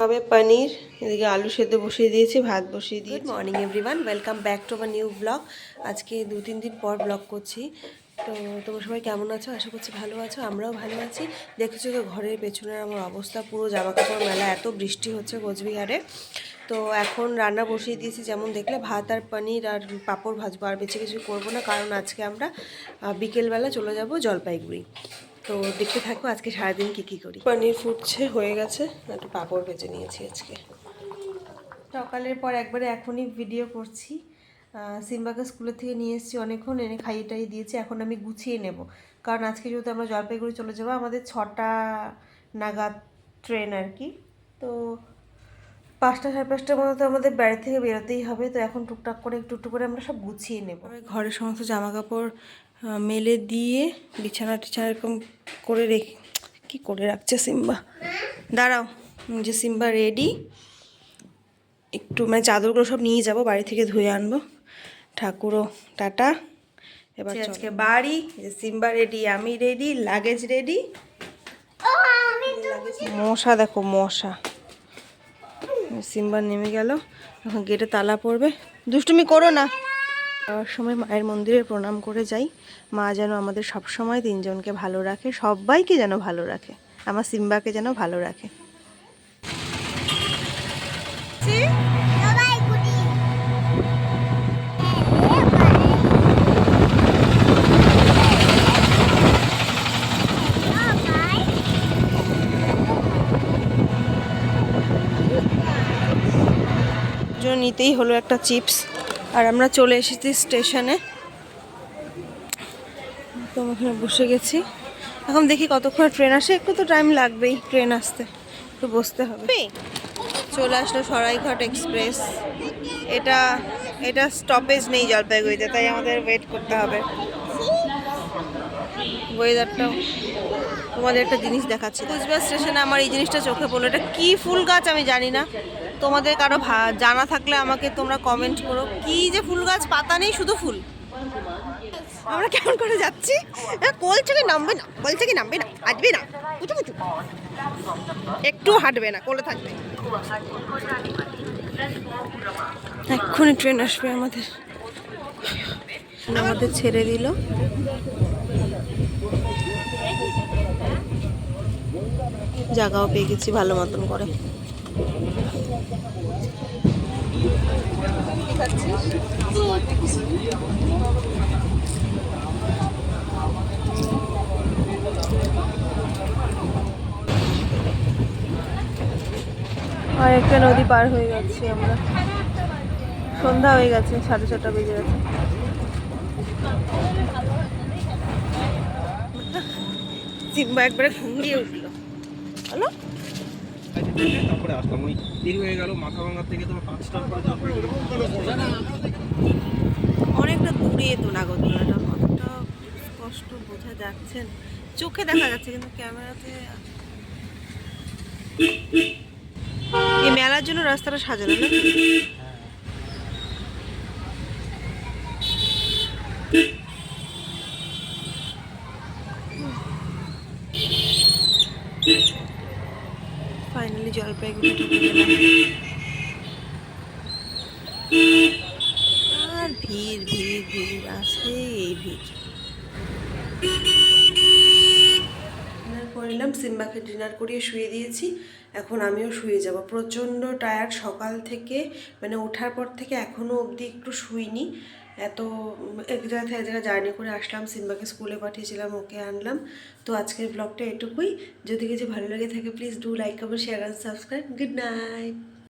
হবে পনির এদিকে আলু সেদ্ধ বসিয়ে দিয়েছি ভাত বসিয়ে দিয়েছি। Good morning everyone welcome back to আমার নিউ ব্লগ আজকে দু তিন দিন পর ব্লগ করছি। তো তোমরা সবাই কেমন আছো? আশা করছি ভালো আছো আমরাও ভালো আছি। দেখেছ তো ঘরের পেছনের আমার অবস্থা পুরো জামা কাপড় মেলা এত বৃষ্টি হচ্ছে কোচবিহারে। তো এখন রান্না বসিয়ে দিয়েছি যেমন দেখলে ভাত আর পনির আর পাঁপড় ভাজবো আর বেছে কিছু করব না কারণ আজকে আমরা বিকেলবেলা চলে যাব জলপাইগুড়ি। তো দেখতে থাকো আজকে সারাদিন কী কী করি। পনির ফুটছে হয়ে গেছে। একটু পাঁপড় ভেজে নিয়েছি আজকে। সকালের পর একবারে এখনই ভিডিও করছি। সিম্বাকে স্কুলের থেকে নিয়ে এসেছি অনেকক্ষণ এনে খাইয়ে টাইয়ে দিয়েছি। এখন আমি গুছিয়ে নেব। কারণ আজকে যেহেতু আমরা জলপাইগুড়ি চলে যাব আমাদের ছটা নাগাদ ট্রেন আর কি। তো পাঁচটা সাড়ে পাঁচটার মধ্যে তো আমাদের বাড়ি থেকে বেরোতেই হবে তো এখন টুকটাক করে একটু একটু করে আমরা সব গুছিয়ে নেব। ঘরের সমস্ত জামা কাপড় মেলে দিয়ে বিছানা টিছানা এরকম করে রেখে কি করে রাখছে সিম্বা? দাঁড়াও যে সিম্বা রেডি একটু মানে চাদরগুলো সব নিয়ে যাব বাড়ি থেকে ধুয়ে আনব। ঠাকুরও টাটা। এবার আজকে বাড়ি যে সিম্বা রেডি আমি রেডি লাগেজ রেডি মশা দেখো মশা। সিম্বা নেমে গেল। এখন গেটে তালা পড়বে। দুষ্টুমি করো না। যাওয়ার সময় মায়ের মন্দিরে প্রণাম করে যাই। মা যেন আমাদের সব সময় তিনজনকে ভালো রাখে, সবাইকে যেন ভালো রাখে, আমার সিম্বাকে যেন ভালো রাখে। নিতেই হলো একটা চিপস। আর আমরা চলে এসেছি স্টেশনে। তো ওখানে বসে গেছি। এখন দেখি কতক্ষণ ট্রেন আসে। একটু তো টাইম লাগবেই ট্রেন আসতে। একটু বসতে হবে। চলে আসলো সরাইঘাট এক্সপ্রেস। এটা এটা স্টপেজ নেই জলপাইগুড়িতে তাই আমাদের ওয়েট করতে হবে। ওয়েদারটাও তোমাদের একটা জিনিস দেখাচ্ছি। কুচবিহার স্টেশনে আমার এই জিনিসটা চোখে পড়ল। এটা কি ফুল গাছ আমি জানি না। তোমাদের কারও জানা থাকলে আমাকে তোমরা কমেন্ট করো। কি যে ফুল গাছ পাতা নেই শুধু ফুল। আমরা কেমন করে যাচ্ছি? হ্যাঁ, কোল থেকে নামবে না কোল থেকে নামবে না হাঁটবে না উঁচু উঁচু একটু হাঁটবে না কোলে থাকবে। এক্ষুনি ট্রেন আসবে আমাদের। আমাদের ছেড়ে দিল। জায়গাও পেয়ে গেছি ভালো মতন করে। আর একটা নদী পার হয়ে যাচ্ছি আমরা। সন্ধ্যা হয়ে গেছে, সাড়ে ছটা বেজে গেছে। সিম্বা একবারে ঘুমিয়ে উঠল। হলো তারপরে আসলাম। ওই দেরি হয়ে গেল, মাথা ভাঙার থেকে তোমার পাঁচটার পরে অনেকটা দূরে তো নাগরদোলাটা। কতটা স্পষ্ট বোঝা যাচ্ছে চোখে দেখা যাচ্ছে, কিন্তু ক্যামেরাতে এই মেলার জন্য রাস্তাটা সাজানো না? ফাইনালি জলপাইগুড়ি আর ভিড় ভিড় ভিড়, আছে এই ভিড়। করলাম সিম্বাকে ডিনার করিয়ে শুয়ে দিয়েছি। এখন আমিও শুয়ে যাব। প্রচণ্ড টায়ার্ড সকাল থেকে মানে ওঠার পর থেকে এখনও অবধি একটু শুইনি। এত এক জায়গা থেকে এক জায়গায় জার্নি করে আসলাম, সিম্বাকে স্কুলে পাঠিয়েছিলাম, ওকে আনলাম। তো আজকের ব্লগটা এটুকুই। যদি কিছু ভালো লাগে থাকে please do like comment share and subscribe good night